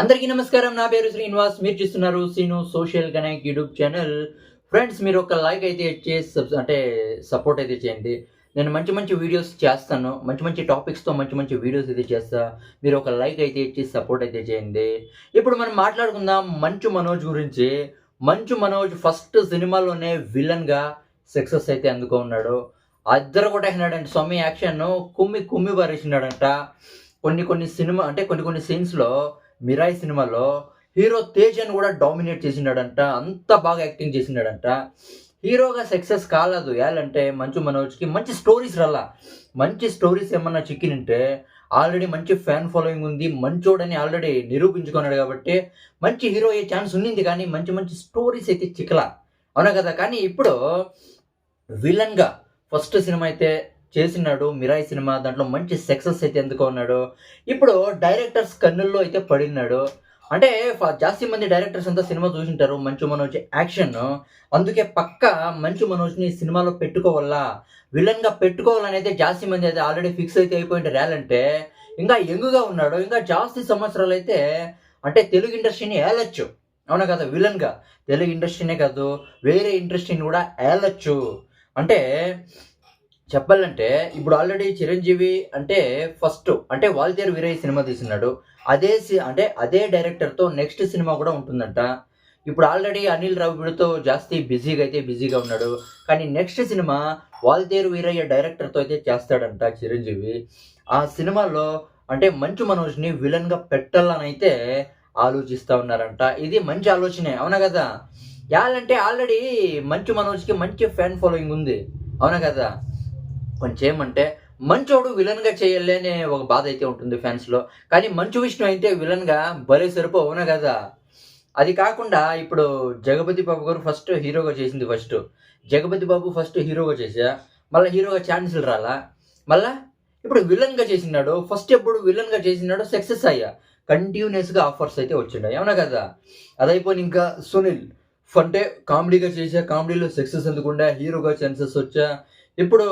అందరికీ నమస్కారం. నా పేరు శ్రీనివాస్. మీరు చూస్తున్నారు Srinu social connect YouTube channel. Friends మీరు ఒక లైక్ అయితే చేసి అంటే సపోర్ట్ అయితే చేయండి. నేను మంచి మంచి వీడియోస్ చేస్తాను. మంచి మంచి టాపిక్స్తో మంచి మంచి వీడియోస్ అయితే చేస్తా. మీరు ఒక లైక్ అయితే ఇచ్చి సపోర్ట్ అయితే చేయండి. ఇప్పుడు మనం మాట్లాడుకుందాం మంచు మనోజ్ గురించి. మంచు మనోజ్ ఫస్ట్ సినిమాలోనే విలన్గా సక్సెస్ అయితే అందుకున్నాడు అద్దరు కొట్టేసినాడంట స్వామి యాక్షన్ కుమ్మి కుమ్మి పారేసినాడంట. కొన్ని కొన్ని సినిమా అంటే కొన్ని కొన్ని సీన్స్లో మిరాయి సినిమాలో హీరో తేజ్ అని కూడా డామినేట్ చేసినాడంట అంత బాగా యాక్టింగ్ చేసినాడంట హీరోగా సక్సెస్ కాలేదు. ఏలంటే మంచు మనోజ్కి మంచి స్టోరీస్ రాలా. మంచి స్టోరీస్ ఏమన్నా చిక్కినంటే ఆల్రెడీ మంచి ఫ్యాన్ ఫాలోయింగ్ ఉంది. మంచోడని ఆల్రెడీ నిరూపించుకున్నాడు కాబట్టి మంచి హీరో అయ్యే ఛాన్స్ ఉన్నింది కానీ మంచి మంచి స్టోరీస్ అయితే చిక్కలా. అవునా కదా? కానీ ఇప్పుడు విలన్గా ఫస్ట్ సినిమా అయితే చేసినాడు మిరాయి సినిమా దాంట్లో మంచి సక్సెస్ అయితే ఎందుకున్నాడు ఇప్పుడు డైరెక్టర్స్ కన్నుల్లో అయితే పడినాడు అంటే జాస్తి మంది డైరెక్టర్స్ అంతా సినిమా చూసింటారు మంచు మనోజ్ యాక్షన్ అందుకే పక్క మంచు మనోజ్ని సినిమాలో పెట్టుకోవాలా? విలన్గా పెట్టుకోవాలని అయితే జాస్తి మంది అయితే ఆల్రెడీ ఫిక్స్ అయితే అయిపోయింటారు ఏలంటే ఇంకా యంగ్గా ఉన్నాడు ఇంకా జాస్తి సంవత్సరాలు అయితే అంటే తెలుగు ఇండస్ట్రీని ఏలొచ్చు. అవునా కదా? విలన్గా తెలుగు ఇండస్ట్రీనే కాదు వేరే ఇండస్ట్రీని కూడా ఏలొచ్చు. అంటే చెప్పాలంటే ఇప్పుడు ఆల్రెడీ చిరంజీవి అంటే ఫస్ట్ అంటే వాల్తేరు వీరయ్య సినిమా తీసినాడు. అదే సి- అంటే అదే డైరెక్టర్తో నెక్స్ట్ సినిమా కూడా ఉంటుందంట. ఇప్పుడు ఆల్రెడీ అనిల్ రావిడితో జాస్తి బిజీగా అయితే బిజీగా ఉన్నాడు. కానీ నెక్స్ట్ సినిమా వాల్తేరు వీరయ్య డైరెక్టర్తో అయితే చేస్తాడంట చిరంజీవి. ఆ సినిమాలో అంటే మంచు మనోజ్ని విలన్గా పెట్టాలని అయితే ఆలోచిస్తూ ఉన్నారంట. ఇది మంచి ఆలోచనే అవునా కదా? యాలంటే ఆల్రెడీ మంచు మనోజ్కి మంచి ఫ్యాన్ ఫాలోయింగ్ ఉంది అవునా కదా? కొంచెం ఏమంటే మంచోడు విలన్గా చేయలేనే ఒక బాధ అయితే ఉంటుంది ఫ్యాన్స్లో. కానీ మంచు విష్ణు అయితే విలన్గా భలే సరిపో అవునా కదా? అది కాకుండా ఇప్పుడు జగపతి బాబు గారు ఫస్ట్ హీరోగా చేసింది ఫస్ట్. జగపతి బాబు ఫస్ట్ హీరోగా చేసా మళ్ళీ హీరోగా ఛాన్సులు రాలా? మళ్ళా ఇప్పుడు విలన్గా చేసినాడు ఫస్ట్ ఎప్పుడు విలన్గా చేసినాడు సక్సెస్ అయ్యా. కంటిన్యూస్గా ఆఫర్స్ అయితే వచ్చినాయి అవునా కదా? అదైపోయి ఇంకా సునీల్ అంటే కామెడీగా చేసా కామెడీలో సక్సెస్ ఎందుకుండా హీరోగా ఛాన్సెస్ వచ్చా ఇప్పుడు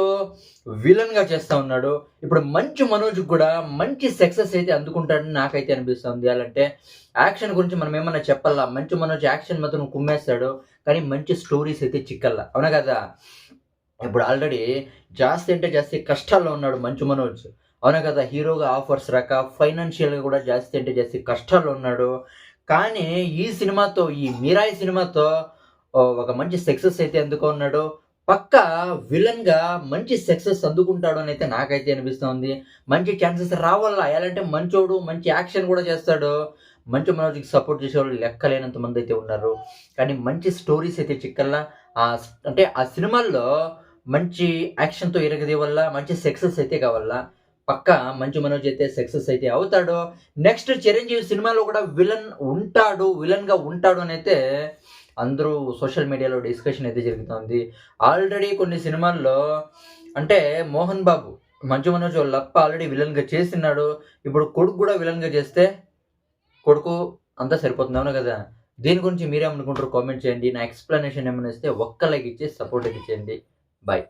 విలన్గా చేస్తా ఉన్నాడు. ఇప్పుడు మంచు మనోజ్ కూడా మంచి సక్సెస్ అయితే అందుకుంటాడని నాకైతే అనిపిస్తుంది. అంటే యాక్షన్ గురించి మనం ఏమన్నా చెప్పాలా? మంచు మనోజ్ యాక్షన్ మాత్రం కుమ్మేస్తాడు. కానీ మంచి స్టోరీస్ అయితే చిక్కల్లా. అవునా కదా? ఇప్పుడు ఆల్రెడీ జాస్తి అంటే జాస్తి కష్టాల్లో ఉన్నాడు మంచు మనోజ్. అవునా కదా? హీరోగా ఆఫర్స్ రాక ఫైనాన్షియల్గా కూడా జాస్తి అంటే జాస్తి కష్టాల్లో ఉన్నాడు. కానీ ఈ సినిమాతో ఈ మీరాయి సినిమాతో ఒక మంచి సక్సెస్ అయితే అందుకున్నాడు పక్క విలన్గా మంచి సక్సెస్ అందుకుంటాడు అని అయితే నాకైతే అనిపిస్తుంది. మంచి ఛాన్సెస్ రావాలా? ఎలాంటి మంచోడు మంచి యాక్షన్ కూడా చేస్తాడు. మంచి మనోజ్కి సపోర్ట్ చేసేవాళ్ళు లెక్కలేనంత మంది అయితే ఉన్నారు. కానీ మంచి స్టోరీస్ అయితే చిక్కల్లా ఆ అంటే ఆ సినిమాల్లో మంచి యాక్షన్తో ఇరగది వల్ల మంచి సక్సెస్ అయితే కావాలా పక్క మంచి మనోజ్ అయితే సక్సెస్ అయితే అవుతాడు. నెక్స్ట్ చిరంజీవి సినిమాలో కూడా విలన్ ఉంటాడు విలన్గా ఉంటాడు అని అయితే అందరూ సోషల్ మీడియాలో డిస్కషన్ అయితే జరుగుతుంది. ఆల్రెడీ కొన్ని సినిమాల్లో అంటే మోహన్ బాబు మంచు మనోజ్ లప్ప ఆల్రెడీ విలన్గా చేసినాడు ఇప్పుడు కొడుకు కూడా విలన్గా చేస్తే కొడుకు అంతా సరిపోతుంది అవును కదా? దీని గురించి మీరేమనుకుంటారు కామెంట్ చేయండి. నా ఎక్స్ప్లెనేషన్ ఏమైనా ఇస్తే ఒక్క లైక్ ఇచ్చి సపోర్ట్ ఇచ్చేయండి. బాయ్.